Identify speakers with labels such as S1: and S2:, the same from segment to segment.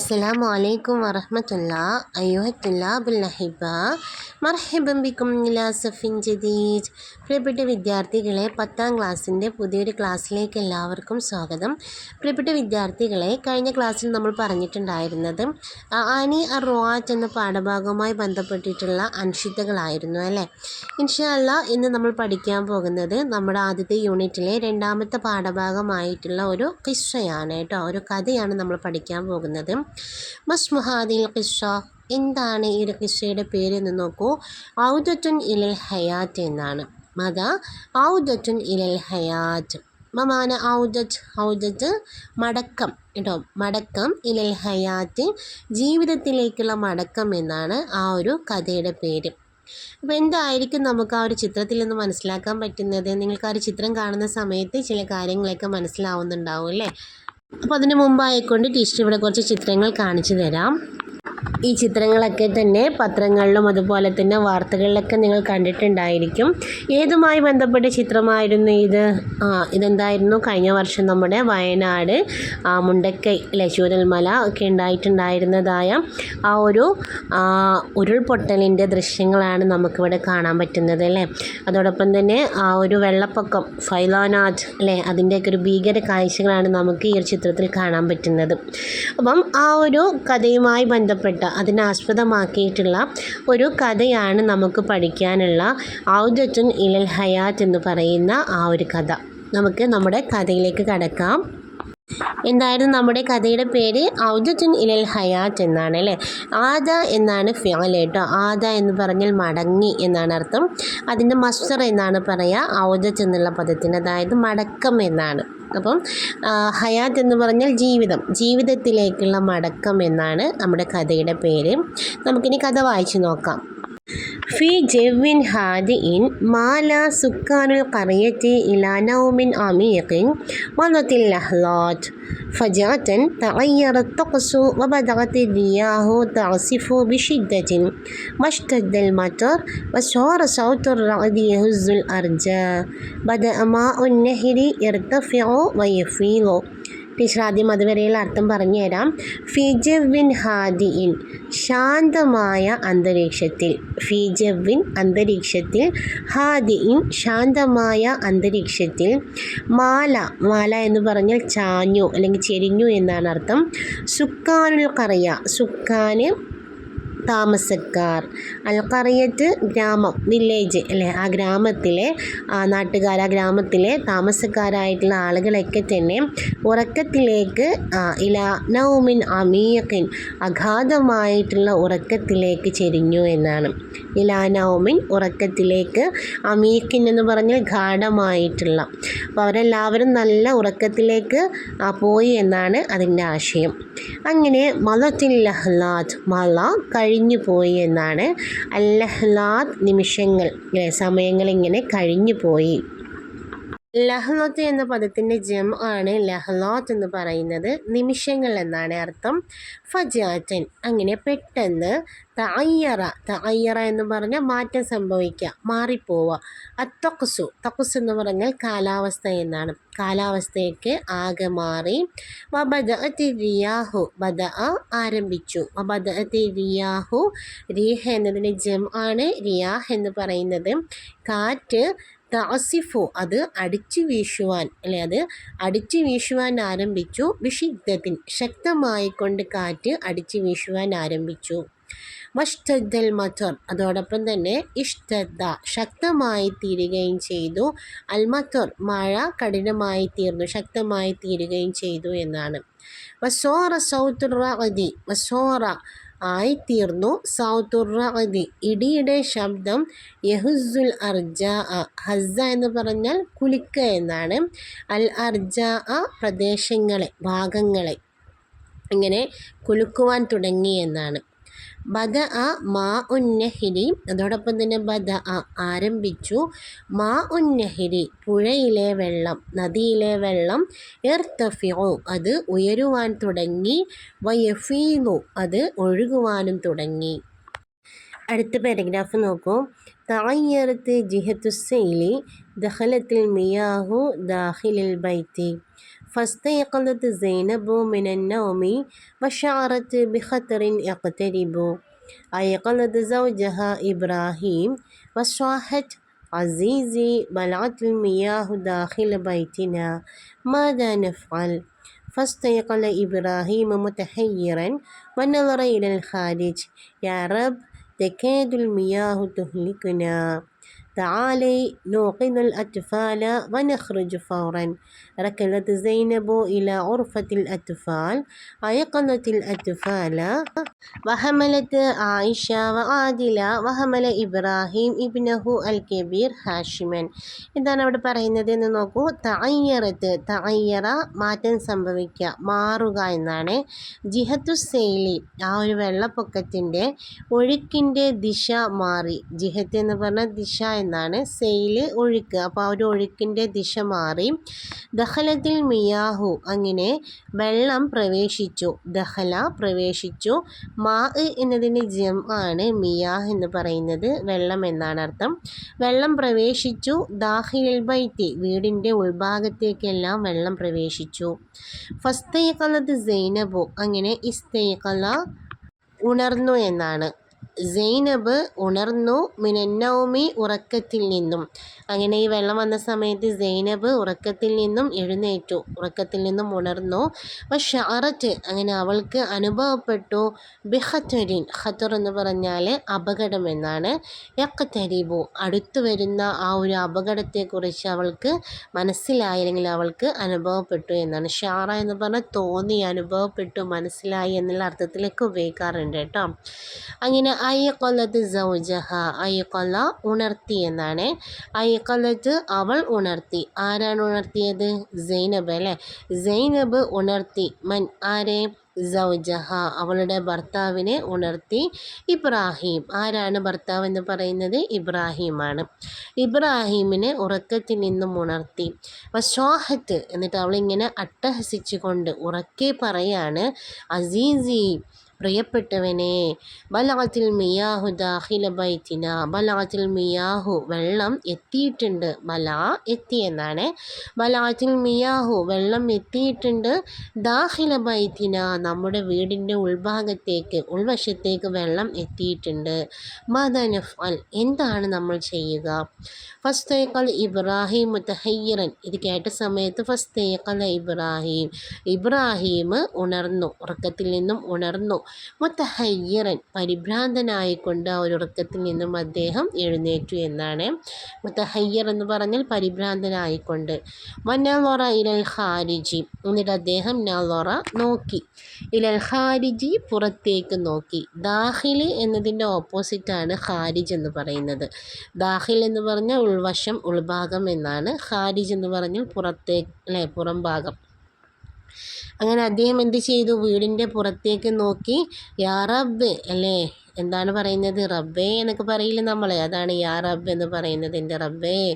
S1: السلام عليكم ورحمة الله أيها الطلاب الأحبة മർഹബം ബിക്കും സഫിൻ ജദീദ് പ്രിയപ്പെട്ട വിദ്യാർത്ഥികളെ പത്താം ക്ലാസ്സിന്റെ പുതിയൊരു ക്ലാസ്സിലേക്ക് എല്ലാവർക്കും സ്വാഗതം. പ്രിയപ്പെട്ട വിദ്യാർത്ഥികളെ കഴിഞ്ഞ ക്ലാസ്സിൽ നമ്മൾ പറഞ്ഞിട്ടുണ്ടായിരുന്നത് ആനി അ റോആറ്റ് എന്ന പാഠഭാഗവുമായി ബന്ധപ്പെട്ടിട്ടുള്ള അൻഷിത്തകളായിരുന്നു അല്ലേ? ഇൻഷല്ല ഇന്ന് നമ്മൾ പഠിക്കാൻ പോകുന്നത് നമ്മുടെ ആദ്യത്തെ യൂണിറ്റിലെ രണ്ടാമത്തെ പാഠഭാഗമായിട്ടുള്ള ഒരു കിസ്സയാണ് കേട്ടോ. ഒരു കഥയാണ് നമ്മൾ പഠിക്കാൻ പോകുന്നത്. മസ്മുഹാദിൽ കിസ്സ. എന്താണ് ഈ ഒരു കിസ്സയുടെ പേര് എന്ന് നോക്കൂ. ഔദത്തുൻ ഇലൽ ഹയാത്ത് എന്നാണ്. മത ഔദത്തുൻ ഇലൽ ഹയാത്ത്. മമാന ഔദത്ത് ഔദത്ത് മടക്കം കേട്ടോ. മടക്കം ഇലൽ ഹയാത്ത് ജീവിതത്തിലേക്കുള്ള മടക്കം എന്നാണ് ആ ഒരു കഥയുടെ പേര്. അപ്പോൾ എന്തായിരിക്കും നമുക്ക് ആ ഒരു ചിത്രത്തിൽ നിന്ന് മനസ്സിലാക്കാൻ പറ്റുന്നത്? നിങ്ങൾക്ക് ആ ഒരു ചിത്രം കാണുന്ന സമയത്ത് ചില കാര്യങ്ങളൊക്കെ മനസ്സിലാവുന്നുണ്ടാവും അല്ലേ? അപ്പോൾ അതിന് മുമ്പായിക്കൊണ്ട് ടീച്ചർ ഇവിടെ കുറച്ച് ചിത്രങ്ങൾ കാണിച്ചു തരാം. ഈ ചിത്രങ്ങളൊക്കെ തന്നെ പത്രങ്ങളിലും അതുപോലെ തന്നെ വാർത്തകളിലൊക്കെ നിങ്ങൾ കണ്ടിട്ടുണ്ടായിരിക്കും. ഏതുമായി ബന്ധപ്പെട്ട ചിത്രമായിരുന്നു ഇത്? ഇതെന്തായിരുന്നു? കഴിഞ്ഞ വർഷം നമ്മുടെ വയനാട് മുണ്ടക്കൈ അല്ലെ ഒക്കെ ഉണ്ടായിട്ടുണ്ടായിരുന്നതായ ആ ഒരു ഉരുൾപൊട്ടലിന്റെ ദൃശ്യങ്ങളാണ് നമുക്കിവിടെ കാണാൻ പറ്റുന്നത് അല്ലേ? അതോടൊപ്പം തന്നെ ആ ഒരു വെള്ളപ്പൊക്കം ഫൈലോനാഥ് അല്ലേ അതിന്റെയൊക്കെ ഒരു ഭീകര കാഴ്ചകളാണ് നമുക്ക് ഈ ഒരു ചിത്രത്തിൽ കാണാൻ പറ്റുന്നത്. അപ്പം ആ ഒരു കഥയുമായി ബന്ധപ്പെട്ട അതിനാസ്പദമാക്കിയിട്ടുള്ള ഒരു കഥയാണ് നമുക്ക് പഠിക്കാനുള്ള ഔദത്തുൻ ഇലൽ ഹയാത്ത് എന്ന് പറയുന്ന ആ ഒരു കഥ. നമുക്ക് നമ്മുടെ കഥയിലേക്ക് കടക്കാം. എന്തായിരുന്നു നമ്മുടെ കഥയുടെ പേര്? ഔദത്തുൻ ഇലൽ ഹയാത്ത് എന്നാണ് അല്ലേ? ആദ എന്നാണ് ഫിയൽ കേട്ടോ. ആദ എന്ന് പറഞ്ഞാൽ മടങ്ങി എന്നാണ് അർത്ഥം. അതിന്റെ മസ്തർ എന്നാണ് പറയുക ഔദത്ത് എന്നുള്ള പദത്തിന് അതായത് മടക്കം എന്നാണ്. അപ്പം ഹയാത്ത് എന്ന് പറഞ്ഞാൽ ജീവിതം. ജീവിതത്തിലേക്കുള്ള മടക്കം എന്നാണ് നമ്മുടെ കഥയുടെ പേര്. നമുക്കിനി കഥ വായിച്ചു നോക്കാം. في جو هادئ مال سكان القرية إلى نوم عميق مضت اللحظات. فجأة تغير الطقس وبدأت الرياح تعصف بشدة. واشتد المطر وصار صوت الرعد يهز الأرجاء. بدأ ماء النهر يرتفع ويفيض. ടീച്ചർ ആദ്യം അതുവരെയുള്ള അർത്ഥം പറഞ്ഞു തരാം. ഫിജവിൻ ഹാദിയിൻ ശാന്തമായ അന്തരീക്ഷത്തിൽ. ഫിജവിൻ അന്തരീക്ഷത്തിൽ ഹാദിയിൻ ശാന്തമായ അന്തരീക്ഷത്തിൽ. മാല മാല എന്ന് പറഞ്ഞാൽ ചാഞ്ഞു അല്ലെങ്കിൽ ചെരിഞ്ഞു എന്നാണ് അർത്ഥം. സുക്കാനുൽ കറിയ സുക്കാന് താമസക്കാർ. അൽക്കറിയത്ത് ഗ്രാമം വില്ലേജ് അല്ലേ? ആ ഗ്രാമത്തിലെ നാട്ടുകാർ ആ ഗ്രാമത്തിലെ താമസക്കാരായിട്ടുള്ള ആളുകളൊക്കെ തന്നെ ഉറക്കത്തിലേക്ക് ഇല നൗമിൻ അമീഖിൻ അഗാധമായിട്ടുള്ള ഉറക്കത്തിലേക്ക് ചെരിഞ്ഞു എന്നാണ്. ഇല നൗമിൻ ഉറക്കത്തിലേക്ക് അമീഖിൻ എന്ന് പറഞ്ഞാൽ ഗാഠമായിട്ടുള്ള. അപ്പോൾ അവരെല്ലാവരും നല്ല ഉറക്കത്തിലേക്ക് പോയി എന്നാണ് അതിന്റെ ആശയം. അങ്ങനെ മലത്തിൽ ലഹ്ലാദ് മല കഴിഞ്ഞു പോയി എന്നാണ് അല്ലഹ്ലാദ് നിമിഷങ്ങൾ സമയങ്ങൾ ഇങ്ങനെ കഴിഞ്ഞു പോയി ലഹ്ലത്ത് എന്ന പദത്തിന്റെ ജം ആണ് ലഹ്ലോത്ത് എന്ന് പറയുന്നത്. നിമിഷങ്ങൾ എന്നാണ് അർത്ഥം. ഫജാറ്റൻ അങ്ങനെ പെട്ടെന്ന് തയ്യറ തയ്യറ എന്ന് പറഞ്ഞാൽ മാറ്റം സംഭവിക്കുക മാറിപ്പോവുക. അത്തൊക്കസു തക്കുസ് എന്ന് പറഞ്ഞാൽ കാലാവസ്ഥ എന്നാണ്. കാലാവസ്ഥയൊക്കെ ആകെ മാറി. വബദ തിരിയാഹു ബദ ആരംഭിച്ചു. വബദ തിരിയാഹു റീഹ എന്നതിന്റെ ജം ആണ് റിയാഹ് എന്ന് പറയുന്നത്. കാറ്റ് താസിഫു അത് അടിച്ചു വീശുവാൻ അല്ലെ അത് അടിച്ചു വീശുവാൻ ആരംഭിച്ചു. വിഷിദ്ധത്തിൻ ശക്തമായിക്കൊണ്ട് കാറ്റ് അടിച്ചു വീശുവാൻ ആരംഭിച്ചു. വഷ്ടദ്ദൽ മഥർ അതോടൊപ്പം തന്നെ ഇഷ്ടദ്ദ ശക്തമായി തീരുകയും ചെയ്തു. അൽമഥർ മഴ കഠിനമായി തീർന്നു ശക്തമായി തീരുകയും ചെയ്തു എന്നാണ്. വസോറ സൗത്തുറ വസോറ ആയിത്തീർന്നു. സൗത്തുറഅദി ഇടിയുടെ ശബ്ദം യഹുസുൽ അർജ. ഹസ്സ എന്ന് പറഞ്ഞാൽ കുലിക്ക എന്നാണ്. അൽ അർജ പ്രദേശങ്ങളെ ഭാഗങ്ങളെ. ഇങ്ങനെ കുലുക്കുവാൻ തുടങ്ങി എന്നാണ്. ബദ അ മാ ഉന്നഹിരി. അതോടൊപ്പം തന്നെ ബദ അ ആരംഭിച്ചു. മാ ഉന്നഹിരി പുഴയിലെ വെള്ളം നദിയിലെ വെള്ളം. എർത്തഫിയോ അത് ഉയരുവാൻ തുടങ്ങി. വയഫീനു അത് ഒഴുകുവാനും തുടങ്ങി. അടുത്ത പാരഗ്രാഫ് നോക്കൂ. تعيرت جهة السيل دخلت المياه داخل البيت. فاستيقظت زينب من النوم وشعرت بخطر يقترب أيقظت زوجها إبراهيم وصاحت عزيزي بلعت المياه داخل بيتنا ماذا نفعل؟ فاستيقظ إبراهيم متحيرا ونظر إلى الخارج. يا رب تكاد المياه تهلكنا. تعالي نوقظ الأطفال ونخرج فورا ركضت زينب إلى غرفة الأطفال أيقظت الأطفال وحملت عائشة وعادل وحمل ഇബ്രാഹിം ഇബ്നഹു അൽ കബീർ ഹാഷിമൻ എന്താണ് അവിടെ പറയുന്നത് എന്ന് നോക്കൂ തയ്യറത്ത് തയ്യറ മാറ്റം സംഭവിക്കുക മാറുക എന്നാണ് ജിഹത്തു സെയിലി ആ ഒരു വെള്ളപ്പൊക്കത്തിൻ്റെ ഒഴുക്കിൻ്റെ ദിശ മാറി ജിഹത്ത് എന്ന് പറഞ്ഞ ദിശ എന്നാണ് സെയിൽ ഒഴുക്ക്. അപ്പോൾ ആ ഒരു ഒഴുക്കിന്റെ ദിശ മാറി. ദഹലത്തിൽ മിയാഹു. അങ്ങനെ വെള്ളം പ്രവേശിച്ചു. ദഹല പ്രവേശിച്ചു. മാ എന്നതിന്റെ ജം ആണ് മിയാഹ് എന്ന് പറയുന്നത്. വെള്ളം എന്നാണ് അർത്ഥം. വെള്ളം പ്രവേശിച്ചു. ദാഹിൽ ബൈത്തി. വീടിന്റെ ഉൾഭാഗത്തേക്കെല്ലാം വെള്ളം പ്രവേശിച്ചു. ഫസ്തയക്കലത് സൈനബു. അങ്ങനെ ഇസ്തയക്കല ഉണർന്നു എന്നാണ്. സൈനബ് ഉണർന്നു മിനന്നൗമി ഉറക്കത്തിൽ നിന്നും. അങ്ങനെ ഈ വെള്ളം വന്ന സമയത്ത് സൈനബ് ഉറക്കത്തിൽ നിന്നും എഴുന്നേറ്റു ഉറക്കത്തിൽ നിന്നും ഉണർന്നു. ഷാററ്റ് അങ്ങനെ അവൾക്ക് അനുഭവപ്പെട്ടു. ബിഹത്തരിൻ ഖത്തർ എന്ന് പറഞ്ഞാൽ അപകടം എന്നാണ്. യക്കത്തരിബു അടുത്തു വരുന്ന ആ ഒരു അപകടത്തെക്കുറിച്ച് അവൾക്ക് മനസ്സിലായി അല്ലെങ്കിൽ അവൾക്ക് അനുഭവപ്പെട്ടു എന്നാണ്. ഷാറ എന്ന് പറഞ്ഞാൽ തോന്നി അനുഭവപ്പെട്ടു മനസ്സിലായി എന്നുള്ള അർത്ഥത്തിലേക്ക് ഉപയോഗിക്കാറുണ്ട് കേട്ടോ. അങ്ങനെ അയ്യക്കൊല്ലത്ത് സൗജഹ അയ്യക്കൊല്ല ഉണർത്തി എന്നാണ്. അയ്യക്കൊല്ലത്ത് അവൾ ഉണർത്തി. ആരാണ് ഉണർത്തിയത്? സൈനബ് അല്ലേ? സൈനബ് ഉണർത്തി. മൻ ആരെ? സൗജഹ അവളുടെ ഭർത്താവിനെ ഉണർത്തി. ഇബ്രാഹിം ആരാണ് ഭർത്താവ് എന്ന് പറയുന്നത്? ഇബ്രാഹിമാണ്. ഇബ്രാഹിമിനെ ഉറക്കത്തിൽ നിന്നും ഉണർത്തി. വസ്വാഹത്ത് എന്നിട്ട് അവളിങ്ങനെ അട്ടഹസിച്ചുകൊണ്ട് ഉറക്കെ പറയാണ് അസീസി പ്രിയപ്പെട്ടവനെ ബലകത്തിൽ മിയാഹു ദാഹില ബൈത്തിന ബലകത്തിൽ മിയാഹു വെള്ളം എത്തിയിട്ടുണ്ട്. ബല എത്തി എന്നാണ് ബലകത്തിൽ മിയാഹു വെള്ളം എത്തിയിട്ടുണ്ട്. ദാഹില ബൈത്തിന നമ്മുടെ വീടിന്റെ ഉൾഭാഗത്തേക്ക് ഉൾവശത്തേക്ക് വെള്ളം എത്തിയിട്ടുണ്ട്. മദനഫ് അൽ എന്താണ് നമ്മൾ ചെയ്യുക? ഫസ്തേക്കൽ ഇബ്രാഹിം മുത്തഹയ്യറൻ ഇത് കേട്ട സമയത്ത് ഫസ്തേക്കൽ ഇബ്രാഹിം. ഇബ്രാഹിം ഉണർന്നു ഉറക്കത്തിൽ നിന്നും ഉണർന്നു. മുത്തഹയ്യറൻ പരിഭ്രാന്തനായിക്കൊണ്ട് ആ ഒരു ഉറക്കത്തിൽ നിന്നും അദ്ദേഹം എഴുന്നേറ്റു എന്നാണ് മുത്തഹയ്യർ എന്ന് പറഞ്ഞാൽ പരിഭ്രാന്തനായിക്കൊണ്ട്. വന്നലോറ ഇലൽ ഖാരിജി. എന്നിട്ട് അദ്ദേഹം നലോറ നോക്കി. ഇലൽ ഖാരിജി പുറത്തേക്ക് നോക്കി. ദാഹിൽ എന്നതിന്റെ ഓപ്പോസിറ്റാണ് ഖാരിജ് എന്ന് പറയുന്നത്. ദാഹിൽ എന്ന് പറഞ്ഞാൽ ഉൾവശം ഉൾഭാഗം എന്നാണ്. ഖാരിജ് എന്ന് പറഞ്ഞാൽ പുറത്തേക്ക് അല്ലേ പുറം ഭാഗം. അങ്ങനെ അദ്ദേഹം എന്ത് ചെയ്തു? വീടിന്റെ പുറത്തേക്ക് നോക്കി യാ റബ്ബ് അല്ലേ? എന്താണ് പറയുന്നത്? റബ്ബേ എന്നൊക്കെ പറയില്ല നമ്മൾ അതാണ് യാ റബ്ബ് എന്ന് പറയുന്നത്. എന്റെ റബ്ബേ?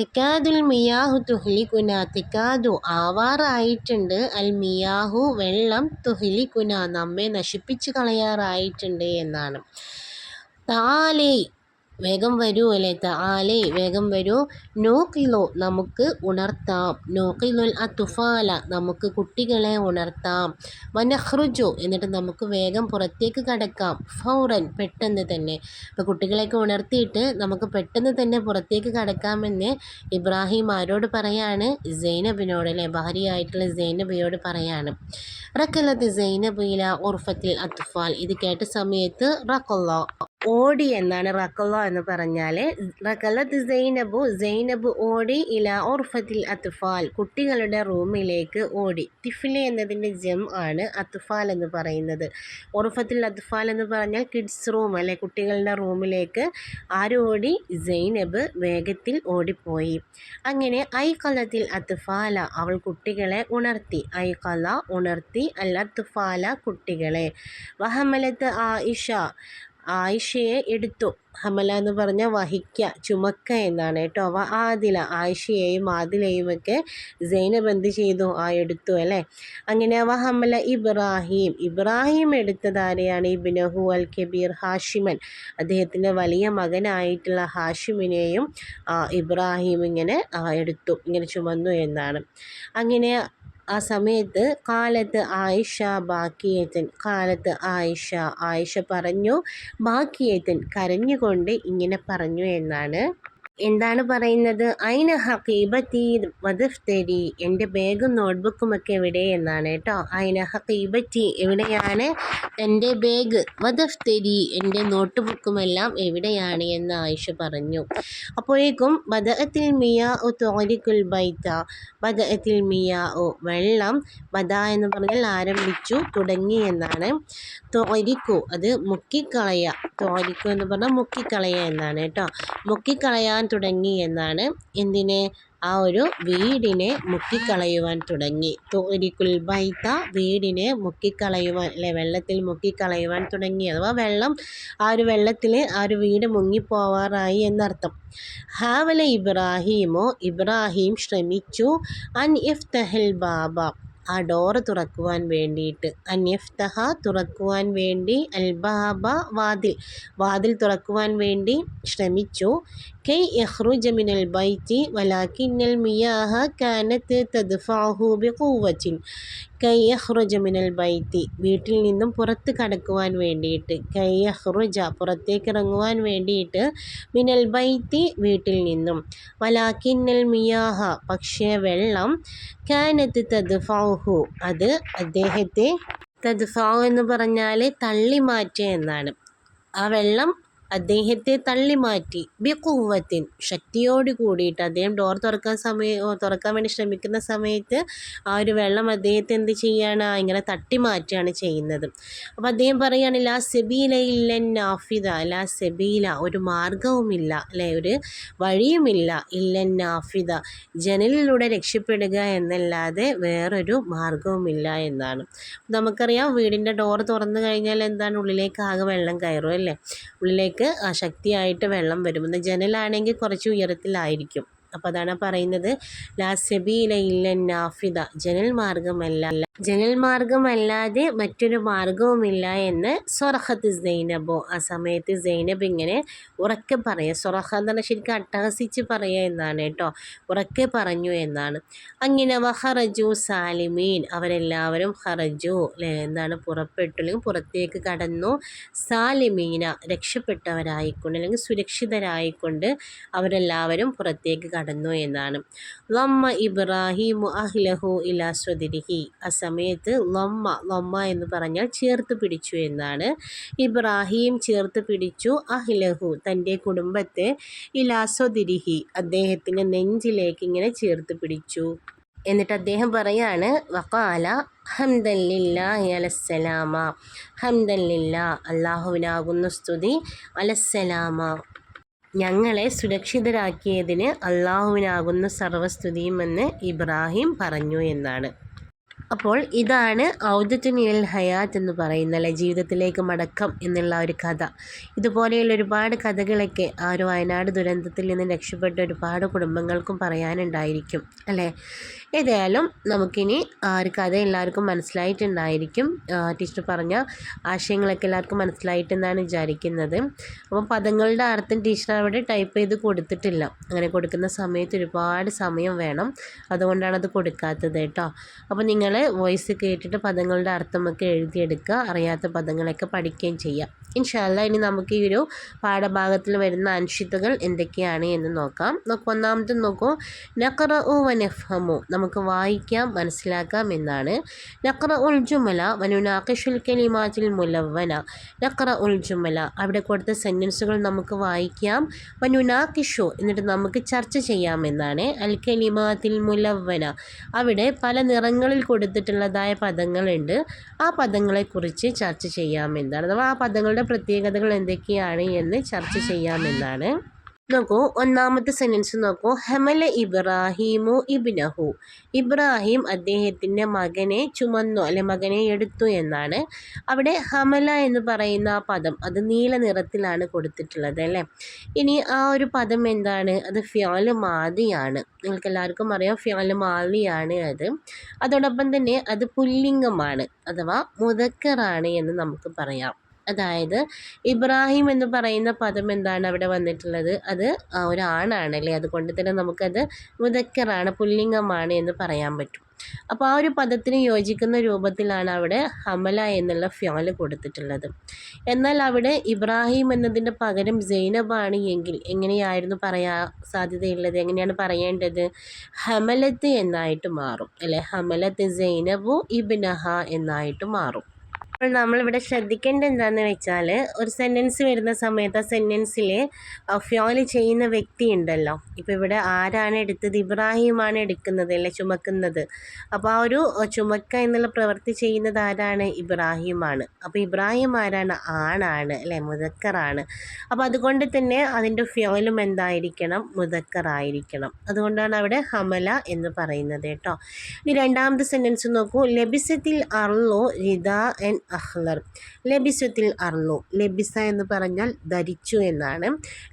S1: തിക്കാദുൽ മിയാഹു തുഹ്ലിക്കുന തിക്കാദു ആവാറായിട്ടുണ്ട്. അൽ മിയാഹു വെള്ളം തുഹ്ലിക്കുന നമ്മെ നശിപ്പിച്ച് കളയാറായിട്ടുണ്ട് എന്നാണ്. താലേ വേഗം വരൂ അല്ലേ താലേ വേഗം വരൂ. നോക്കിലോ നമുക്ക് ഉണർത്താം. നോക്കിലുൽ അത്തുഫാല നമുക്ക് കുട്ടികളെ ഉണർത്താം. വനഹ്റുജു എന്നിട്ട് നമുക്ക് വേഗം പുറത്തേക്ക് കടക്കാം. ഫൗറൻ പെട്ടെന്ന് തന്നെ. അപ്പോൾ കുട്ടികളെയൊക്കെ ഉണർത്തിയിട്ട് നമുക്ക് പെട്ടെന്ന് തന്നെ പുറത്തേക്ക് കടക്കാമെന്ന് ഇബ്രാഹിം ആരോട് പറയാണ്? സൈനബിനോട് അല്ലേ? ഭാര്യയായിട്ടുള്ള സൈനബിയോട് പറയാണ്. റക്കലത്ത് സൈനബില ഉർഫത്തിൽ അത്തുഫാൽ. ഇത് കേട്ട സമയത്ത് റക്കൊള്ള ഓടി എന്നാണ് റക്കല്ല എന്ന് പറഞ്ഞാൽ റക്കലത്ത് സൈനബു സൈനബ് ഓടി ഇല ഓർഫത്തിൽ അത്ഫാൽ. കുട്ടികളുടെ റൂമിലേക്ക് ഓടി. തിഫിലെ എന്നതിന്റെ ജം ആണ് അത്ഫാൽ എന്ന് പറയുന്നത്. ഓർഫത്തിൽ അത്ഫാൽ എന്ന് പറഞ്ഞാൽ കിഡ്സ് റൂം അല്ലെ? കുട്ടികളുടെ റൂമിലേക്ക് ആരോടി സൈനബ് വേഗത്തിൽ ഓടിപ്പോയി. അങ്ങനെ ഐ കലത്തിൽ അത്ഫാല അവൾ കുട്ടികളെ ഉണർത്തി. ഐ കല ഉണർത്തി അല്ല അത്ഫാല കുട്ടികളെ. വഹമലത്ത് ആയിഷ ആയിഷയെ എടുത്തു. ഹമല എന്ന് പറഞ്ഞാൽ വഹിക്ക ചുമക്ക എന്നാണ് കേട്ടോ. അവ ആദില ആയിഷയെയും ആദിലയുമൊക്കെ സൈനബ് എന്ത് ചെയ്തു? ആ എടുത്തു അല്ലേ? അങ്ങനെ അവ ഹമല ഇബ്രാഹിം. ഇബ്രാഹിം എടുത്തത് ആരെയാണ്? ഇബിനഹു അൽ കബീർ ഹാഷിമൻ. അദ്ദേഹത്തിന്റെ വലിയ മകനായിട്ടുള്ള ഹാഷിമിനെയും ഇബ്രാഹിം ഇങ്ങനെ എടുത്തു. ഇങ്ങനെ ചുമന്നു എന്നാണ്. അങ്ങനെ ആ സമയത്ത് കാലത്ത് ആയിഷ ബാക്കിയേത്തൻ കാലത്ത് ആയിഷ. ആയിഷ പറഞ്ഞു ബാക്കിയേത്തൻ കരഞ്ഞുകൊണ്ട് ഇങ്ങനെ പറഞ്ഞു എന്നാണ്. എന്താണ് പറയുന്നത്? അയിന ഹക്കീബത്തി വധഫ്തരി എന്റെ ബാഗും നോട്ട്ബുക്കും ഒക്കെ എവിടെ എന്നാണ് കേട്ടോ. അയിന ഹക്കീബറ്റി എവിടെയാണ്? എന്റെ ബാഗ്. വധഫ്തരി എന്റെ നോട്ട് ബുക്കുമെല്ലാം എവിടെയാണ് എന്ന് ആയിഷ പറഞ്ഞു. അപ്പോഴേക്കും ബദഅത്തിൽ മിയ ഒ തോരിക്കുൽ ബൈത്ത ബദഅത്തിൽ മിയ ഒ വെള്ളം ബദ എന്ന് പറഞ്ഞാൽ ആരംഭിച്ചു തുടങ്ങി എന്നാണ്. തോരിക്കു അത് മുക്കിക്കളയ. തോരിക്കു എന്ന് പറഞ്ഞാൽ മുക്കിക്കളയ എന്നാണ് കേട്ടോ. മുക്കിക്കളയാൻ തുടങ്ങി എന്നാണ് എന്തിനെ? ആ ഒരു വീടിനെ മുക്കിക്കളയുവാൻ തുടങ്ങി. തോരിക്കുൽ ബൈത്ത വീടിനെ മുക്കിക്കളയുവാൻ അല്ലെ വെള്ളത്തിൽ മുക്കിക്കളയുവാൻ തുടങ്ങി. അഥവാ വെള്ളം ആ ഒരു വെള്ളത്തിൽ ആ ഒരു വീട് മുങ്ങിപ്പോവാറായി എന്നർത്ഥം. ഹാവല ഇബ്രാഹീമോ ഇബ്രാഹിം ശ്രമിച്ചു. അൻ ഇഫ്തഹൽ ബാബ ആ ഡോറ് തുറക്കുവാൻ വേണ്ടിയിട്ട്. അന്യഫ്തഹ തുറക്കുവാൻ വേണ്ടി അൽബാബ വാതിൽ വാതിൽ തുറക്കുവാൻ വേണ്ടി ശ്രമിച്ചു. കൈ വലാക്കിന്നൽ മിയാഹ കൈ വീട്ടിൽ നിന്നും പുറത്ത് കടക്കുവാൻ വേണ്ടിയിട്ട്. കൈ പുറത്തേക്ക് ഇറങ്ങുവാൻ വേണ്ടിയിട്ട് മിനൽ ബൈത്തി വീട്ടിൽ നിന്നും. വലാക്കിന്നൽ മിയാഹ പക്ഷേ വെള്ളം കാനത്ത് തദ്ഫാഹു അത് അദ്ദേഹത്തെ തദ്ഫാഹു എന്ന് പറഞ്ഞാൽ തള്ളി മാറ്റുക എന്നാണ്. ആ വെള്ളം അദ്ദേഹത്തെ തള്ളിമാറ്റി ബിക്കുവത്തിൻ ശക്തിയോട് കൂടിയിട്ട് അദ്ദേഹം ഡോർ തുറക്കാൻ സമയം തുറക്കാൻ വേണ്ടി ശ്രമിക്കുന്ന സമയത്ത് ആ ഒരു വെള്ളം അദ്ദേഹത്തെ എന്ത് ചെയ്യാണ്? ഇങ്ങനെ തട്ടി മാറ്റുകയാണ് ചെയ്യുന്നത്. അപ്പോൾ അദ്ദേഹം പറയുകയാണ് ലാ സെബീല ഇല്ല നാഫിദ ലാ സെബീല ഒരു മാർഗവുമില്ല അല്ലെ ഒരു വഴിയുമില്ല ഇല്ല നാഫിദ. ജനലിലൂടെ രക്ഷപ്പെടുക എന്നല്ലാതെ വേറൊരു മാർഗവുമില്ല എന്നാണ്. നമുക്കറിയാം വീടിന്റെ ഡോർ തുറന്നു കഴിഞ്ഞാൽ എന്താണ്? ഉള്ളിലേക്ക് ആകെ വെള്ളം കയറും അല്ലേ? ഉള്ളിലേക്ക് ആ ശക്തിയായിട്ട് വെള്ളം വരും പിന്നെ ജനലാണെങ്കിൽ കുറച്ച് ഉയരത്തിലായിരിക്കും. അപ്പോൾ അതാണ് പറയുന്നത്. ലാ സബീല ഇല്ല നാഫിദ. ജനൽ മാർഗമല്ല ജനൽ മാർഗമല്ലാതെ മറ്റൊരു മാർഗവുമില്ല എന്ന് സൊറഹത്ത് സൈനബോ ആ സമയത്ത് സൈനബ് ഇങ്ങനെ ഉറക്കെ പറയുക സൊറഹ എന്ന് പറഞ്ഞാൽ ശരിക്കും അട്ടഹസിച്ച് പറയുക എന്നാണ് കേട്ടോ. ഉറക്കെ പറഞ്ഞു എന്നാണ്. അങ്ങനെ വഹറജു സാലിമീൻ. അവരെല്ലാവരും ഹറജു അല്ലേ എന്താണ്? പുറപ്പെട്ടു അല്ലെങ്കിൽ പുറത്തേക്ക് കടന്നു. സാലിമീന രക്ഷപ്പെട്ടവരായിക്കൊണ്ട് അല്ലെങ്കിൽ സുരക്ഷിതരായിക്കൊണ്ട് അവരെല്ലാവരും പുറത്തേക്ക് കടന്നു. എന്നാണ്. ലമ്മ ഇബ്രാഹിമു അഹ്ലഹു ഇലാ സ്വദിരിഹി. ആ സമയത്ത് ലമ്മ ലമ്മ എന്ന് പറഞ്ഞാൽ ചേർത്ത് പിടിച്ചു എന്നാണ്. ഇബ്രാഹിം ചേർത്ത് പിടിച്ചു അഹ്ലഹു തന്റെ കുടുംബത്തെ ഇലാ സ്വദിരിഹി അദ്ദേഹത്തിന്റെ നെഞ്ചിലേക്ക് ഇങ്ങനെ ചേർത്ത് പിടിച്ചു. എന്നിട്ട് അദ്ദേഹം പറയാണ് വക്കാല ഹംദല്ലില്ല അലസ്സലാമ ഹംദല്ലില്ല അള്ളാഹുവിനാകുന്ന സ്തുതി അലസ്സലാമ. ഞങ്ങളെ സുരക്ഷിതരാക്കിയതിന് അള്ളാഹുവിനാകുന്ന സർവസ്തുതിയുമെന്ന് ഇബ്രാഹിം പറഞ്ഞു എന്നാണ്. അപ്പോൾ ഇതാണ് ഔദത്തുനിയൽ ഹയാത്ത് എന്ന് പറയുന്ന അല്ലെ ജീവിതത്തിലേക്ക് മടക്കം എന്നുള്ള ഒരു കഥ. ഇതുപോലെയുള്ള ഒരുപാട് കഥകളൊക്കെ ആ ഒരു വയനാട് ദുരന്തത്തിൽ നിന്ന് രക്ഷപ്പെട്ട ഒരുപാട് കുടുംബങ്ങൾക്കും പറയാനുണ്ടായിരിക്കും അല്ലേ? ഏതായാലും നമുക്കിനി കഥ എല്ലാവർക്കും മനസ്സിലായിട്ടുണ്ടായിരിക്കും. ടീച്ചർ പറഞ്ഞ ആശയങ്ങളൊക്കെ എല്ലാവർക്കും മനസ്സിലായിട്ടെന്നാണ് വിചാരിക്കുന്നത്. അപ്പോൾ പദങ്ങളുടെ അർത്ഥം ടീച്ചർ അവിടെ ടൈപ്പ് ചെയ്ത് കൊടുത്തിട്ടില്ല. അങ്ങനെ കൊടുക്കുന്ന സമയത്ത് ഒരുപാട് സമയം വേണം. അതുകൊണ്ടാണ് അത് കൊടുക്കാത്തത് കേട്ടോ. അപ്പോൾ നിങ്ങൾ വോയിസ് കേട്ടിട്ട് പദങ്ങളുടെ അർത്ഥമൊക്കെ എഴുതിയെടുക്കുക. അറിയാത്ത പദങ്ങളൊക്കെ പഠിക്കുകയും ചെയ്യാം. ഇൻഷാല്ല ഇനി നമുക്ക് ഈ ഒരു പാഠഭാഗത്തിൽ വരുന്ന അൻഷിത്തുകൾ എന്തൊക്കെയാണ് എന്ന് നോക്കാം. നമുക്ക് ഒന്നാമത്തെ നോക്കൂ. നക്കറ ഓ വനഫമു നമുക്ക് വായിക്കാം മനസ്സിലാക്കാം എന്നാണ്. നക്ര ഉൽ ജുമല വനുനാഖിഷുൽ കലിമാറ്റിൽ മുലവന നക്ര ഉൽ ജുമല അവിടെ കൊടുത്ത സെന്റൻസുകൾ നമുക്ക് വായിക്കാം. വനുനാഖിഷു എന്നിട്ട് നമുക്ക് ചർച്ച ചെയ്യാമെന്നാണ് അൽ കലിമാത്തിൽ മുലവന അവിടെ പല നിറങ്ങളിൽ കൊടുത്തിട്ടുള്ളതായ പദങ്ങളുണ്ട്. ആ പദങ്ങളെക്കുറിച്ച് ചർച്ച ചെയ്യാമെന്നാണ് അഥവാ ആ പദങ്ങളുടെ പ്രത്യേകതകൾ എന്തൊക്കെയാണ് എന്ന് ചർച്ച ചെയ്യാമെന്നാണ് നോക്കൂ ഒന്നാമത്തെ സെന്റൻസ് നോക്കൂ. ഹമല ഇബ്രാഹിമു ഇബ്നഹു. ഇബ്രാഹിം അദ്ദേഹത്തിന്റെ മകനെ ചുമന്നു അല്ലെ മകനെ എടുത്തു എന്നാണ്. അവിടെ ഹമല എന്ന് പറയുന്ന ആ പദം അത് നീല നിറത്തിലാണ് കൊടുത്തിട്ടുള്ളത് അല്ലേ? ഇനി ആ ഒരു പദം എന്താണ്? അത് ഫ്യാൽ മാതിയാണ് നിങ്ങൾക്ക് എല്ലാവർക്കും അറിയാം ഫ്യാൽ മാലിയാണ് അത്. അതോടൊപ്പം തന്നെ അത് പുല്ലിംഗമാണ് അഥവാ മുതക്കറാണ് എന്ന് നമുക്ക് പറയാം. അതായത് ഇബ്രാഹിം എന്ന് പറയുന്ന പദം എന്താണ് അവിടെ വന്നിട്ടുള്ളത്? അത് ഒരു അല്ലേ അതുകൊണ്ട് തന്നെ നമുക്കത് മുതക്കറാണ് പുല്ലിംഗമാണ് എന്ന് പറയാൻ പറ്റും. അപ്പോൾ ആ ഒരു പദത്തിന് യോജിക്കുന്ന രൂപത്തിലാണ് അവിടെ ഹമല എന്നുള്ള ഫ്യോൽ കൊടുത്തിട്ടുള്ളത്. എന്നാൽ അവിടെ ഇബ്രാഹിം എന്നതിന്റെ പകരം സൈനബാണ് എങ്കിൽ എങ്ങനെയായിരുന്നു പറയാ സാധ്യതയുള്ളത്? എങ്ങനെയാണ് പറയേണ്ടത്? ഹമലത്ത് എന്നായിട്ട് മാറും അല്ലെ? ഹമലത്ത് സൈനബു ഇബ്നഹ എന്നായിട്ട് മാറും. അപ്പോൾ നമ്മളിവിടെ ശ്രദ്ധിക്കേണ്ട എന്താണെന്ന് വെച്ചാൽ ഒരു സെന്റൻസ് വരുന്ന സമയത്ത് ആ സെന്റൻസിൽ ഫ്യോൽ ചെയ്യുന്ന വ്യക്തി ഉണ്ടല്ലോ ഇപ്പോൾ ഇവിടെ ആരാണ് എടുത്തത്? ഇബ്രാഹിമാണ് എടുക്കുന്നത് അല്ലെ? ചുമക്കുന്നത്. അപ്പോൾ ആ ഒരു ചുമക്ക എന്നുള്ള പ്രവൃത്തി ചെയ്യുന്നത് ആരാണ്? ഇബ്രാഹിമാണ്. അപ്പോൾ ഇബ്രാഹിം ആരാണ്? ആണാണ് അല്ലേ? മുതക്കറാണ് അപ്പോൾ അതുകൊണ്ട് തന്നെ അതിന്റെ ഫ്യോലും എന്തായിരിക്കണം? മുതക്കറായിരിക്കണം അതുകൊണ്ടാണ് അവിടെ ഹമല എന്ന് പറയുന്നത് കേട്ടോ. ഇനി രണ്ടാമത്തെ സെന്റൻസ് നോക്കൂ. ലബിസത്തിൽ അർലോ റിദ എൻ അഹ്ലർ. ലബിസത്തിൽ അർലു ലബിസ എന്ന് പറഞ്ഞാൽ ധരിച്ചു എന്നാണ്.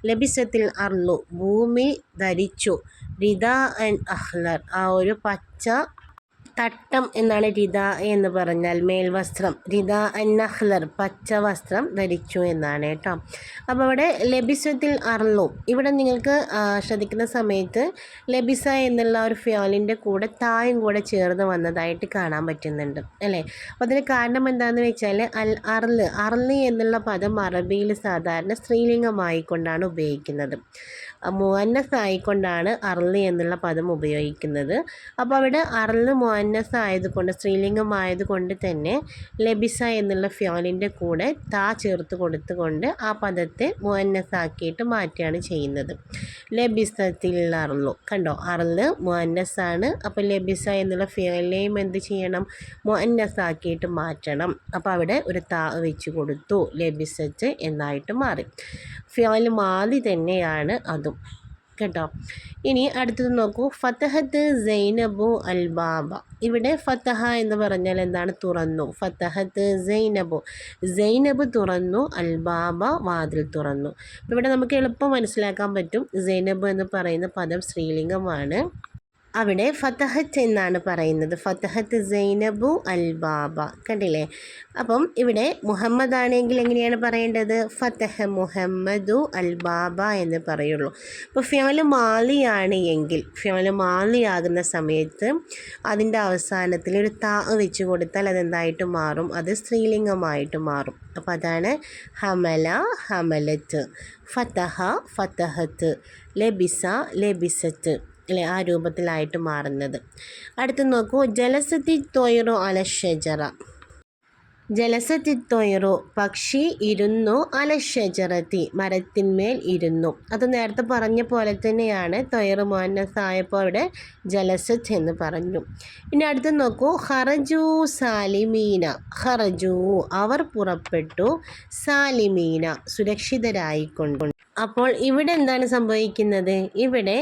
S1: ലബിസത്തിൽ അർലു ഭൂമി ധരിച്ചു. റിദ ആൻഡ് അഹ്ലർ. ആ ഒരു പച്ച തട്ടം എന്നാണ് രിത എന്ന് പറഞ്ഞാൽ മേൽവസ്ത്രം. രിത അന്നഹ്ലർ പച്ച വസ്ത്രം ധരിച്ചു എന്നാണ് കേട്ടോ. അപ്പോൾ അവിടെ ലബിസത്തിൽ അർലു. ഇവിടെ നിങ്ങൾക്ക് ശ്രദ്ധിക്കുന്ന സമയത്ത് ലബിസ എന്നുള്ള ഒരു ഫ്യോലിന്റെ കൂടെ തായും കൂടെ ചേർന്ന് വന്നതായിട്ട് കാണാൻ പറ്റുന്നുണ്ട് അല്ലേ? അപ്പോൾ അതിന് കാരണം എന്താണെന്ന് വെച്ചാൽ അൽ അർൽ. അർൽ എന്നുള്ള പദം അറബിയിൽ സാധാരണ സ്ത്രീലിംഗമായിക്കൊണ്ടാണ് ഉപയോഗിക്കുന്നത്. മുഅന്നസ് ആയിക്കൊണ്ടാണ് അർൽ എന്നുള്ള പദം ഉപയോഗിക്കുന്നത്. അപ്പോൾ അവിടെ അർൽ മുഅന്നസ് ആയതുകൊണ്ട് സ്ത്രീലിംഗം ആയതുകൊണ്ട് തന്നെ ലബിസ എന്നുള്ള ഫ്യോലിന്റെ കൂടെ താ ചേർത്ത് കൊടുത്തുകൊണ്ട് ആ പദത്തെ മുഅന്നസ് ആക്കിയിട്ട് മാറ്റുകയാണ് ചെയ്യുന്നത്. ലബിസത്തിൽ അർലു കണ്ടോ? അർൽ മുഅന്നസ് ആണ് അപ്പോൾ ലബിസ എന്നുള്ള ഫ്യോലിനെയും എന്ത് ചെയ്യണം? മുഅന്നസ് ആക്കിയിട്ട് മാറ്റണം. അപ്പോൾ അവിടെ ഒരു താ വെച്ച് കൊടുത്തു. ലബിസത്ത് എന്നായിട്ട് മാറി. ഫ്യോൽ മാതി തന്നെയാണ് അതും കേട്ടോ? ഇനി അടുത്തത് നോക്കൂ. ഫത്തഹത്ത് സൈനബു അൽബാബ. ഇവിടെ ഫത്തഹ എന്ന് പറഞ്ഞാൽ എന്താണ്? തുറന്നു. ഫത്തഹത്ത് സൈനബു. സൈനബ് തുറന്നു അൽബാബ വാതിൽ തുറന്നു. ഇവിടെ നമുക്ക് എളുപ്പം മനസ്സിലാക്കാൻ പറ്റും. സൈനബ് എന്ന് പറയുന്ന പദം സ്ത്രീലിംഗമാണ്. അവിടെ ഫതഹത്ത് എന്നാണ് പറയുന്നത്. ഫതഹത്ത് സൈനബു അൽ ബാബ കണ്ടില്ലേ? അപ്പം ഇവിടെ മുഹമ്മദ് ആണെങ്കിൽ എങ്ങനെയാണ് പറയേണ്ടത്? ഫതഹ മുഹമ്മദു അൽ ബാബ എന്ന് പറയുള്ളൂ. അപ്പോൾ ഫ്യോൽ മാലിയാണ് എങ്കിൽ ഫ്യോൽ മാലിയാകുന്ന സമയത്ത് അതിന്റെ അവസാനത്തിൽ ഒരു താ വെച്ച് കൊടുത്താൽ അതെന്തായിട്ട് മാറും? അത് സ്ത്രീലിംഗമായിട്ട് മാറും. അപ്പോൾ അതാണ് ഹമല ഹമലത്ത്. ഫതഹ ഫതഹത്ത്. ലബിസ ലബിസത്ത്. അല്ലെ ആ രൂപത്തിലായിട്ട് മാറുന്നത്. അടുത്ത് നോക്കൂ. ജലസത്തി തൊയറോ ജലസത്തി toyro പക്ഷി ഇരുന്നു അലഷജറത്തി മരത്തിന്മേൽ ഇരുന്നു. അത് നേരത്തെ പറഞ്ഞ പോലെ തന്നെയാണ് തൊയറ് മോന്നസായപ്പോൾ അവിടെ ജലസത്ത് എന്ന് പറഞ്ഞു. ഇനി അടുത്ത് നോക്കൂ. ഹറജു സാലിമീന. ഹറജു അവർ പുറപ്പെട്ടു സാലിമീന. സുരക്ഷിതരായിക്കൊണ്ട് അപ്പോൾ ഇവിടെ എന്താണ് സംഭവിക്കുന്നത്? ഇവിടെ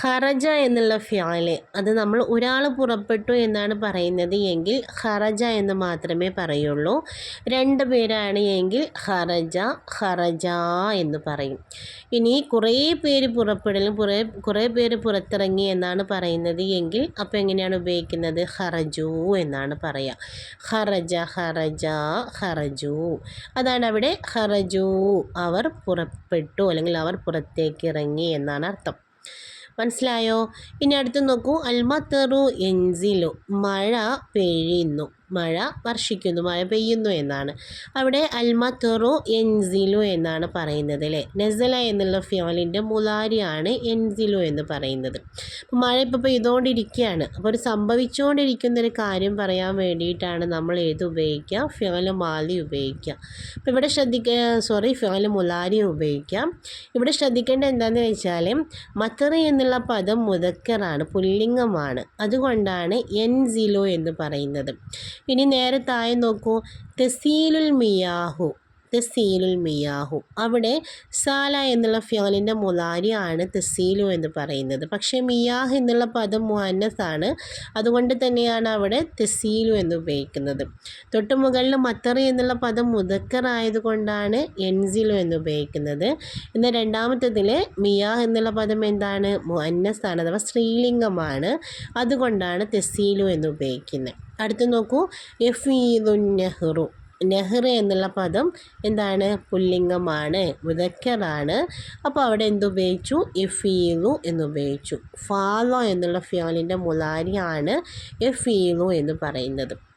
S1: ഹറജ എന്നുള്ള ഫ്യാൽ അത് നമ്മൾ ഒരാൾ പുറപ്പെട്ടു എന്നാണ് പറയുന്നത് എങ്കിൽ ഹറജ എന്ന് മാത്രമേ പറയുള്ളൂ. രണ്ട് പേരാണ് എങ്കിൽ ഹറജ ഹറജ എന്ന് പറയും. ഇനി കുറേ പേര് പുറപ്പെടലും കുറേ കുറേ പേര് പുറത്തിറങ്ങി എന്നാണ് പറയുന്നത് എങ്കിൽ അപ്പോൾ എങ്ങനെയാണ് ഉപയോഗിക്കുന്നത്? ഹറജു എന്നാണ് പറയുക. ഹറജ ഹറജ ഹറജു അതാണ് അവിടെ ഹറജു അവർ പുറപ്പെട്ടു അല്ലെങ്കിൽ അവർ പുറത്തേക്ക് ഇറങ്ങി എന്നാണ് അർത്ഥം. മനസ്സിലായോ? ഇനി അടുത്ത് നോക്കൂ. അൽമത്തറു എൻസിലു. മഴ പെയ്യുന്നു. മഴ വർഷിക്കുന്നു മഴ പെയ്യുന്നു എന്നാണ്. അവിടെ അൽമത്തൊറു എൻസിലു എന്നാണ് പറയുന്നത് അല്ലേ? നെസല എന്നുള്ള ഫ്യോലിന്റെ മുലാരിയാണ് എൻസിലു എന്ന് പറയുന്നത്. മഴ ഇപ്പോൾ പെയ്തുകൊണ്ടിരിക്കുകയാണ് അപ്പോൾ ഒരു സംഭവിച്ചുകൊണ്ടിരിക്കുന്ന ഒരു കാര്യം പറയാൻ വേണ്ടിയിട്ടാണ് നമ്മൾ ഏത് ഉപയോഗിക്കുക? ഫ്യോല മാലി ഉപയോഗിക്കുക. അപ്പോൾ ഇവിടെ ശ്രദ്ധിക്കുക സോറി ഫ്യോല മുലാരി ഉപയോഗിക്കാം. ഇവിടെ ശ്രദ്ധിക്കേണ്ടത് എന്താണെന്ന് വെച്ചാൽ മത്തറി എന്നുള്ള പദം മുതക്കറാണ് പുല്ലിംഗമാണ്. അതുകൊണ്ടാണ് എൻസിലു എന്ന് പറയുന്നത്. ഇനി നേരെ താഴെ നോക്കൂ. തെസീലുൽ മിയാഹു. തെസീലുൽ മിയാഹു. അവിടെ സാല എന്നുള്ള ഫ്യോലിന്റെ മുലാരിയാണ് തെസീലു എന്ന് പറയുന്നത്. പക്ഷേ മിയാഹ് എന്നുള്ള പദം മുഹന്നസാണ് അതുകൊണ്ട് തന്നെയാണ് അവിടെ തെസീലു എന്ന് ഉപയോഗിക്കുന്നത്. തൊട്ട് മുകളിൽ മത്തറി എന്നുള്ള പദം മുതക്കർ ആയതുകൊണ്ടാണ് എൻസിലു എന്ന് ഉപയോഗിക്കുന്നത്. എന്നാൽ രണ്ടാമത്തതിൽ മിയാഹ് എന്നുള്ള പദം എന്താണ്? മുഹന്നസാണ് അഥവാ സ്ത്രീലിംഗമാണ്. അതുകൊണ്ടാണ് തെസീലു എന്ന് ഉപയോഗിക്കുന്നത്. അടുത്ത് നോക്കൂ. എഫീദുൻ നെഹ്റു. നെഹ്റ് എന്നുള്ള പദം എന്താണ്? പുല്ലിംഗമാണ് മുതക്കറാണ് അപ്പോൾ അവിടെ എന്തുപയോഗിച്ചു എഫീലു എന്നുപയോഗിച്ചു ഫാലോ എന്നുള്ള ഫിയാലിന്റെ മുലാരിയാണ് എഫീലു എന്ന് പറയുന്നത്.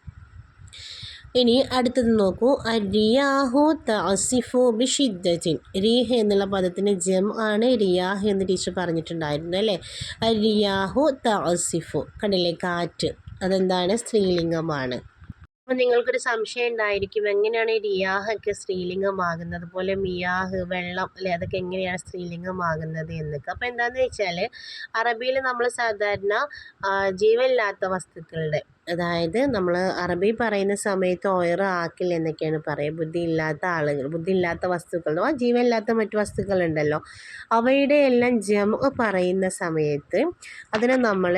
S1: ഇനി അടുത്തത് നോക്കൂ. റിയാഹു തസിഫു ബിഷിദ്ദിൻ റീഹ് എന്നുള്ള പദത്തിന് ജം ആണ്. റിയാഹ് എന്ന് ടീച്ചർ പറഞ്ഞിട്ടുണ്ടായിരുന്നു അല്ലേ? റിയാഹു തസിഫു കണ്ടില്ലേ? കാറ്റ്. അതെന്താണ്? സ്ത്രീലിംഗമാണ്. അപ്പോൾ നിങ്ങൾക്കൊരു സംശയം ഉണ്ടായിരിക്കും. എങ്ങനെയാണ് ഈ റിയാഹൊക്കെ സ്ത്രീലിംഗമാകുന്നത്? അതുപോലെ മിയാഹ് വെള്ളം അല്ലെ? അതൊക്കെ എങ്ങനെയാണ് സ്ത്രീലിംഗമാകുന്നത് എന്നൊക്കെ. അപ്പോൾ എന്താണെന്ന് വെച്ചാൽ അറബിയിൽ നമ്മൾ സാധാരണ ജീവനില്ലാത്ത വസ്തുക്കളുടെ അതായത് നമ്മൾ അറബി പറയുന്ന സമയത്ത് ഓയർ ആക്കിൽ എന്നൊക്കെയാണ് പറയുക ബുദ്ധിയില്ലാത്ത ആളുകൾ ബുദ്ധിയില്ലാത്ത വസ്തുക്കൾ ജീവനില്ലാത്ത മറ്റു വസ്തുക്കളുണ്ടല്ലോ. അവയുടെ എല്ലാം ജമ പറയുന്ന സമയത്ത് അതിനെ നമ്മൾ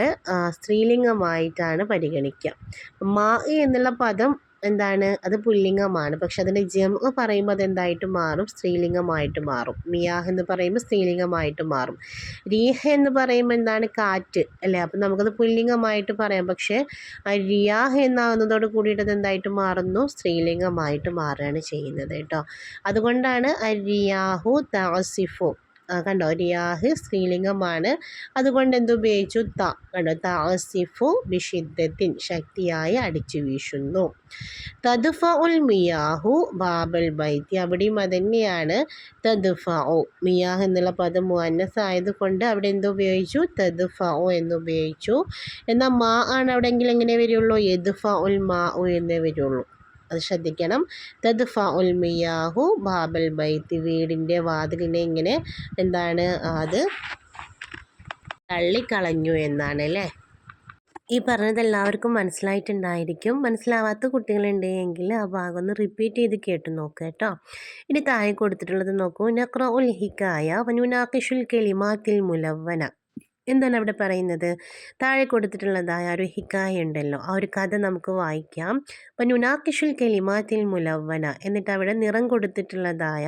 S1: സ്ത്രീലിംഗമായിട്ടാണ് പരിഗണിക്കുക മാ എന്നുള്ള പദം എന്താണ്? അത് പുല്ലിംഗമാണ്. പക്ഷെ അതിന്റെ ജം പറയുമ്പോൾ അതെന്തായിട്ട് മാറും? സ്ത്രീലിംഗമായിട്ട് മാറും. മിയാഹ് എന്ന് പറയുമ്പോൾ സ്ത്രീലിംഗമായിട്ട് മാറും. രീഹ എന്ന് പറയുമ്പോൾ എന്താണ്? കാറ്റ് അല്ലേ? അപ്പം നമുക്കത് പുല്ലിംഗമായിട്ട് പറയാം. പക്ഷേ ആ റിയാഹ് എന്നാവുന്നതോട് കൂടിയിട്ട് അതെന്തായിട്ട് മാറുന്നു? സ്ത്രീലിംഗമായിട്ട് മാറുകയാണ് ചെയ്യുന്നത് കേട്ടോ. അതുകൊണ്ടാണ് അരിയാഹു താസിഫു കണ്ടോ? റിയാഹ് സ്ത്രീലിംഗമാണ്. അതുകൊണ്ട് എന്തുപയോഗിച്ചു ത കണ്ടോ? താസിഫു ബിഷിദ്ദത്തിൻ ശക്തിയായി അടിച്ചു വീശുന്നു. തദുഫ ഉൽ മിയാഹു ബാബൽ ബൈത്തി. അവിടെയും അതന്നെയാണ് തദുഫ ഒ മിയാഹ് എന്നുള്ള പദം മുഅന്നസ് ആയതുകൊണ്ട് അവിടെ എന്തുപയോഗിച്ചു തദുഫ ഒ എന്നുപയോഗിച്ചു എന്നാൽ മാ ആണ് അവിടെയെങ്കിലും എങ്ങനെ വരുള്ളൂ? യദുഫ ഉൽ മാ ഒ എന്നേ വരുള്ളൂ. അത് ശ്രദ്ധിക്കണം. തദ് ഫ മിയാഹു ബാബൽ ബൈത്ത്. വീടിന്റെ വാതിലിനെ ഇങ്ങനെ എന്താണ് അത് തള്ളിക്കളഞ്ഞു എന്നാണ് അല്ലേ? ഈ പറഞ്ഞത് എല്ലാവർക്കും മനസ്സിലായിട്ടുണ്ടായിരിക്കും. മനസ്സിലാവാത്ത കുട്ടികളുണ്ടെങ്കിൽ ആ ഭാഗം ഒന്ന് റിപ്പീറ്റ് ചെയ്ത് കേട്ട് നോക്കുക കേട്ടോ. ഇനി താഴെ കൊടുത്തിട്ടുള്ളത് നോക്കൂ. നക്ര ഉൽ ഹിക്കായ വനുനാക്കിഷുൽ കെളിമാത്തിൽ മുലവന എന്താണ് അവിടെ പറയുന്നത്? താഴെ കൊടുത്തിട്ടുള്ളതായ ഒരു ഹിക്കായ ഉണ്ടല്ലോ ആ ഒരു കഥ നമുക്ക് വായിക്കാം. അപ്പം നുനാക്കിഷുൽ കെലിമാത്തിൽ മുലവന എന്നിട്ട് അവിടെ നിറം കൊടുത്തിട്ടുള്ളതായ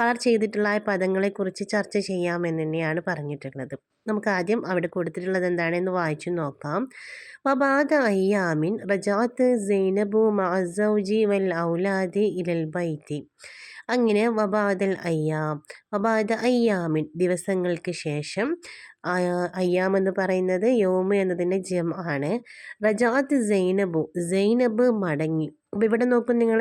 S1: കളർ ചെയ്തിട്ടുള്ള പദങ്ങളെക്കുറിച്ച് ചർച്ച ചെയ്യാമെന്ന് തന്നെയാണ് പറഞ്ഞിട്ടുള്ളത്. നമുക്ക് ആദ്യം അവിടെ കൊടുത്തിട്ടുള്ളത് എന്താണെന്ന് വായിച്ചു നോക്കാം. വബാദ അയ്യാമിൻ റജാത്ത് സൈനബു മഅസൗജി വൽ ഔലാദി ഇലൽ ബൈത്തി. അങ്ങനെ വബാദൽ അയ്യാം. വബാദ അയ്യാമിൻ ദിവസങ്ങൾക്ക് ശേഷം അയ്യാം എന്ന് പറയുന്നത് യോമ എന്നതിന്റെ ജം ആണ്. റജാത്ത് സൈനബു സൈനബ് മടങ്ങി. അപ്പോൾ ഇവിടെ നോക്കും നിങ്ങൾ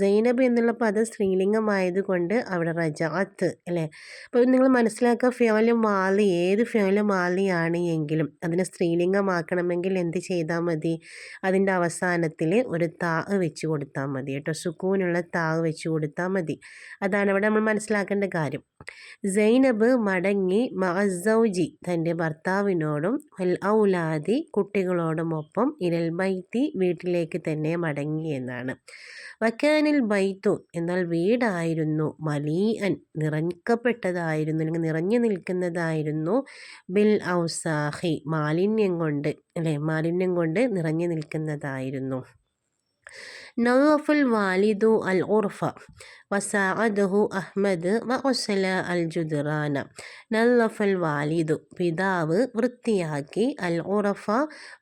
S1: സൈനബ് എന്നുള്ള പദം സ്ത്രീലിംഗമായതുകൊണ്ട് അവിടെ റജാത്ത് അല്ലേ? അപ്പോൾ നിങ്ങൾ മനസ്സിലാക്കുക ഫ്യോൽ മാലി ഏത് ഫ്യോൽ മാലിയാണ് എങ്കിലും അതിനെ സ്ത്രീലിംഗമാക്കണമെങ്കിൽ എന്ത് ചെയ്താൽ മതി? അതിന്റെ അവസാനത്തിൽ ഒരു താവ് വെച്ച് കൊടുത്താൽ മതി കേട്ടോ. സുക്കൂനുള്ള താവ് വെച്ച് കൊടുത്താൽ മതി. അതാണ് അവിടെ നമ്മൾ മനസ്സിലാക്കേണ്ട കാര്യം. സൈനബ് മടങ്ങി മഹസൗജി തന്റെ ഭർത്താവിനോടും ഔലാദി കുട്ടികളോടുമൊപ്പം ഇരൽ ബൈത്തി വീട്ടിലേക്ക് തന്നെ മടങ്ങി എന്നാണ്. വക്കാനിൽ ബൈത്തു എന്നാൽ വീടായിരുന്നു. മലീഅൻ നിറക്കപ്പെട്ടതായിരുന്നു അല്ലെങ്കിൽ നിറഞ്ഞു നിൽക്കുന്നതായിരുന്നു. ബിൽ ഔസാഹി മാലിന്യം കൊണ്ട് അല്ലെ മാലിന്യം കൊണ്ട് നിറഞ്ഞു നിൽക്കുന്നതായിരുന്നു. വാലിദു അൽ ഉർഫ വസാഅദഹു അഹ്മദ് വസല അൽ ജുദ്റാന നല്ലഫൽ വാലിദു പിതാവ് വൃത്തിയാക്കി. അൽ ഉറഫ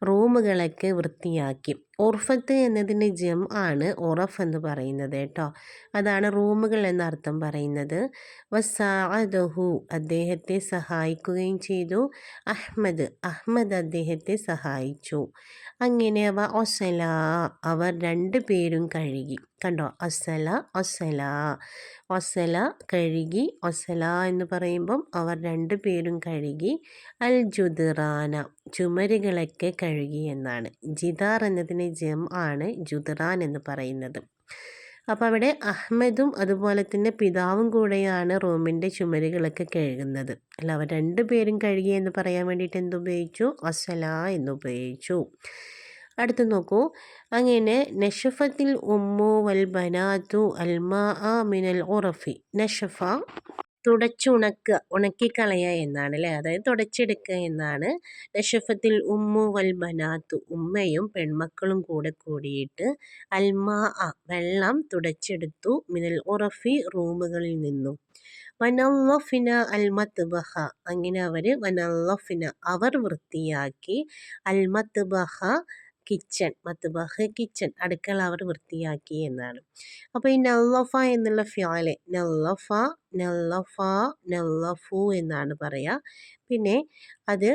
S1: റൂമുകളൊക്കെ വൃത്തിയാക്കി. ഉർഫത്ത് എന്നതിന്റെ ജം ആണ് ഉറഫ് എന്ന് പറയുന്നത് കേട്ടോ. അതാണ് റൂമുകൾ എന്നർത്ഥം പറയുന്നത്. വസാഅദഹു അദ്ദേഹത്തെ സഹായിക്കുകയും ചെയ്തു. അഹ്മദ് അഹ്മദ് അദ്ദേഹത്തെ സഹായിച്ചു. അങ്ങനെ അവ ഒസല അവർ രണ്ടു പേരും കഴുകി. കണ്ടോ? അസല ഒസല ഒസല കഴുകി ഒസല എന്ന് പറയുമ്പം അവർ രണ്ടു പേരും കഴുകി. അൽ ജുദിറാന ചുമരുകളൊക്കെ കഴുകി എന്നാണ്. ജിദാർ എന്നതിന് ജം ആണ് ജുദിറാൻ എന്ന് പറയുന്നത്. അപ്പോൾ അവിടെ അഹമ്മദും അതുപോലെ തന്നെ പിതാവും കൂടെയാണ് റൂമിന്റെ ചുമരുകളൊക്കെ കഴുകുന്നത്. അല്ല അവർ രണ്ടു പേരും കഴുകി എന്ന് പറയാൻ വേണ്ടിയിട്ട് എന്തുപയോഗിച്ചു അസല എന്നുപയോഗിച്ചു അടുത്ത് നോക്കൂ. അങ്ങനെ നഷഫത്തിൽ ഉമ്മു വൽ ബനാത്തു അൽമാ മിനൽ ഉറഫി. നഷഫ തുടച്ചുണക്കുക ഉണക്കിക്കളയുക എന്നാണ് അല്ലേ അതായത് തുടച്ചെടുക്കുക എന്നാണ്. നഷഫത്തിൽ ഉമ്മു വൽ ബനാത്തു ഉമ്മയും പെൺമക്കളും കൂടെ കൂടിയിട്ട് അൽമാ വെള്ളം തുടച്ചെടുത്തു മിനൽ ഉറഫി റൂമുകളിൽ നിന്നും. വനല്ലഫിന അൽമത്ബഹ അങ്ങനെ അവർ വനല്ലഫിന അവർ വൃത്തിയാക്കി അൽ മത്ബഹ കിച്ചൺ മത്ബഹ് കിച്ചൺ അടുക്കള അവർ വൃത്തിയാക്കി എന്നാണ്. അപ്പോൾ ഈ നല്ലഫ എന്നുള്ള ഫ്യാൽ നല്ലഫ നല്ലഫ നല്ലഫു എന്നാണ് പറയുക. പിന്നെ അത്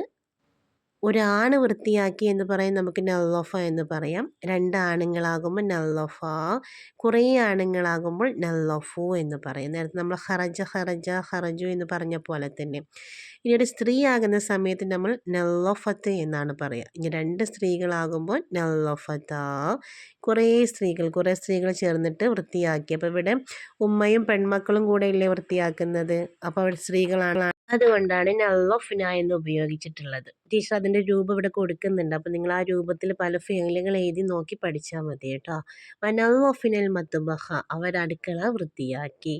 S1: ഒരാണ് വൃത്തിയാക്കി എന്ന് പറയും നമുക്ക് നല്ലോഫ എന്ന് പറയാം. രണ്ട് ആണുങ്ങളാകുമ്പോൾ നല്ലോഫ കുറേ ആണുങ്ങളാകുമ്പോൾ നല്ലോഫു എന്ന് പറയും. നേരത്തെ നമ്മൾ ഹറജ ഹറജ ഹറജു എന്ന് പറഞ്ഞ പോലെ തന്നെ. ഇനി ഒരു സ്ത്രീ ആകുന്ന സമയത്ത് നമ്മൾ നല്ലോഫത്ത് എന്നാണ് പറയുക ഇനി രണ്ട് സ്ത്രീകളാകുമ്പോൾ നല്ലഫത്ത കുറേ സ്ത്രീകൾ കുറേ സ്ത്രീകൾ ചേർന്നിട്ട് വൃത്തിയാക്കി. അപ്പോൾ ഇവിടെ ഉമ്മയും പെൺമക്കളും കൂടെ ഇല്ലേ വൃത്തിയാക്കുന്നത്? അപ്പോൾ അവിടെ സ്ത്രീകളാണ്. അതുകൊണ്ടാണ് നല്ലഫിന എന്ന് ഉപയോഗിച്ചിട്ടുള്ളത്. ടീച്ചർ അതിന്റെ രൂപം ഇവിടെ കൊടുക്കുന്നുണ്ട്. അപ്പോൾ നിങ്ങൾ ആ രൂപത്തിൽ പല ഫീലുകൾ എഴുതി നോക്കി പഠിച്ചാൽ മതി കേട്ടോ. വനല്ലഫിനൽ മത്തുബഹ അവർ അടുക്കള വൃത്തിയാക്കി.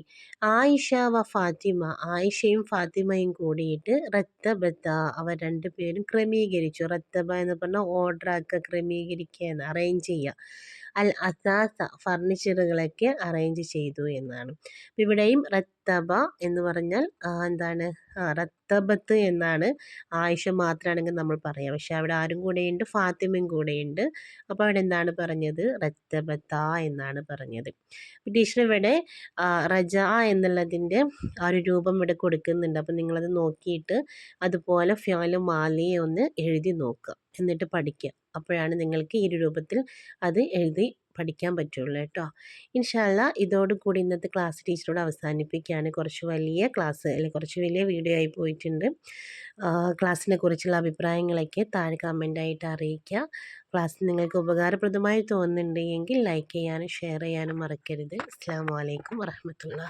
S1: ആയിഷ വ ഫാത്തിമ ആയിഷയും ഫാത്തിമയും കൂടിയിട്ട് റത്തബത്ത അവർ രണ്ടുപേരും ക്രമീകരിച്ചു. റത്തബ എന്ന് പറഞ്ഞാൽ ഓർഡറാക്കുക ക്രമീകരിക്കുക എന്ന് അറേഞ്ച് ചെയ്യുക. അൽ അസാസ ഫർണിച്ചറുകളൊക്കെ അറേഞ്ച് ചെയ്തു എന്നാണ്. ഇവിടെയും റത്തബ എന്ന് പറഞ്ഞാൽ എന്താണ് റത്തബത്ത് എന്നാണ് ആയിഷ മാത്രമാണെങ്കിൽ നമ്മൾ പറയാം. പക്ഷെ അവിടെ ആരും കൂടെയുണ്ട് ഫാത്തിമയും കൂടെയുണ്ട്. അപ്പോൾ അവിടെ എന്താണ് പറഞ്ഞത്? റത്തബത്ത എന്നാണ് പറഞ്ഞത്. ടീച്ചർ ഇവിടെ റജ എന്നുള്ളതിന്റെ ആ ഒരു രൂപം ഇവിടെ കൊടുക്കുന്നുണ്ട്. അപ്പോൾ നിങ്ങളത് നോക്കിയിട്ട് അതുപോലെ ഫ്യാലും മാലിയെ ഒന്ന് എഴുതി നോക്കുക. എന്നിട്ട് പഠിക്കുക. അപ്പോഴാണ് നിങ്ങൾക്ക് ഈ രൂപത്തിൽ അത് എഴുതി പഠിക്കാൻ പറ്റുള്ളൂ കേട്ടോ. ഇൻഷാല്ല ഇതോടുകൂടി ഇന്നത്തെ ക്ലാസ് ടീച്ചറോട് അവസാനിപ്പിക്കുകയാണ്. കുറച്ച് വലിയ ക്ലാസ് അല്ലെങ്കിൽ കുറച്ച് വലിയ വീഡിയോ ആയി പോയിട്ടുണ്ട്. ക്ലാസ്സിനെ കുറിച്ചുള്ള അഭിപ്രായങ്ങളൊക്കെ താഴെ കമന്റായിട്ട് അറിയിക്കുക. ക്ലാസ് നിങ്ങൾക്ക് ഉപകാരപ്രദമായി തോന്നുന്നുണ്ടെങ്കിൽ ലൈക്ക് ചെയ്യാനും ഷെയർ ചെയ്യാനും മറക്കരുത്. അസ്സാം വലൈക്കും വറഹമത്തുള്ള